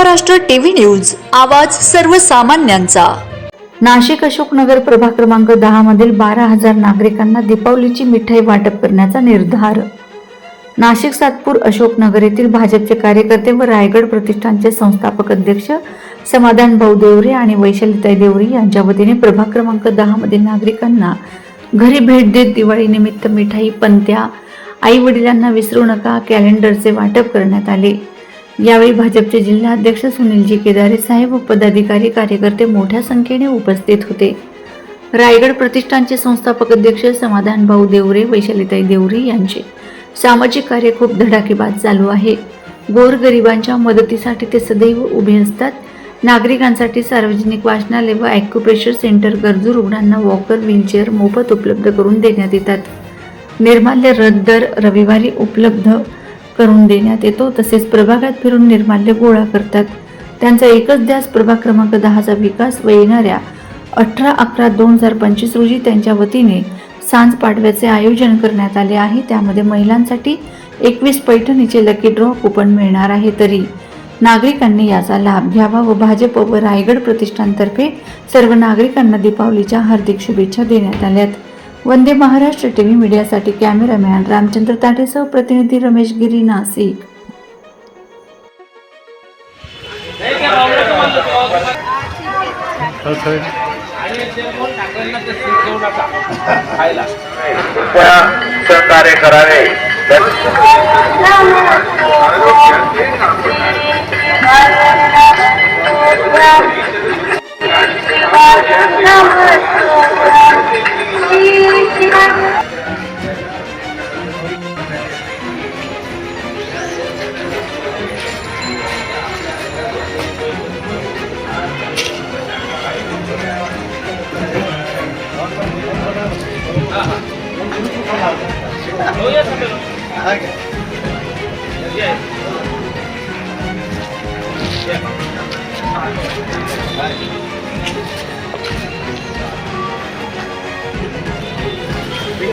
Maharashtra TV news आवाज सर्वसामान्यांचा. नाशिक अशोकनगर प्रभाग क्रमांक दहा मधील बारा हजार नागरिकांना दीपावलीची मिठाई वाटप करण्याचा निर्धार. नाशिक सातपूर अशोकनगर येथील भाजपचे कार्यकर्ते व रायगड प्रतिष्ठानचे संस्थापक अध्यक्ष समाधान भाऊ देवरे आणि वैशालीताई देवरे यांच्या वतीने प्रभाग क्रमांक दहा मधील नागरिकांना घरी भेट देत दिवाळीनिमित्त मिठाई पंत्या आई वडिलांना विसरू नका कॅलेंडरचे वाटप करण्यात आले. यावेळी भाजपचे जिल्हाध्यक्ष सुनीलजी केदारे साहेब व पदाधिकारी कार्यकर्ते मोठ्या संख्येने उपस्थित होते. रायगड प्रतिष्ठानचे संस्थापक अध्यक्ष समाधान भाऊ देवरे वैशालीताई देवरे यांचे. सामाजिक कार्य खूप धडाकेबाद चालू आहे. गोरगरिबांच्या मदतीसाठी ते सदैव उभे असतात. नागरिकांसाठी सार्वजनिक वाचनालय व ॲक्युप्रेशर सेंटर गरजू रुग्णांना वॉकर व्हीलचेअर मोफत उपलब्ध करून देण्यात येतात. निर्माल्य रद्द दर रविवारी उपलब्ध करून देण्यात येतो तसेच प्रभागात फिरून निर्माल्य गोळा करतात. त्यांचा एकच ध्यास प्रभाग क्रमांक दहाचा विकास व येणाऱ्या अठरा अकरा दोन हजार पंचवीस रोजी त्यांच्या वतीने सांज पाडव्याचे आयोजन करण्यात आले आहे. त्यामध्ये महिलांसाठी एकवीस पैठणीचे लकी ड्रॉ कुपन मिळणार आहे तरी. नागरिकांनी याचा लाभ घ्यावा व भाजप व रायगड प्रतिष्ठानतर्फे सर्व नागरिकांना दीपावलीच्या हार्दिक शुभेच्छा देण्यात आल्यात. वंदे महाराष्ट्र टी व्ही मीडियासाठी कॅमेरामॅन रामचंद्र ताटेसह प्रतिनिधी रमेश गिरी नाशिक. सहकार्य करावे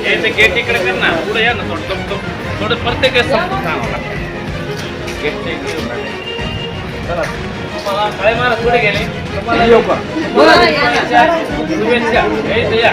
याचं गेट इकडे कर ना पुढे या ना थोडं थोडं थोडं- थोडं प्रत्येक वेळेस समजून सांगावं लागतं. गेटच्या इकडे येऊन राहिले. चला. तुम्हाला काळे महाराज पुढे गेले तुम्हाला तुम्हाला शुभेच्छा शुभेच्छा. या इथं या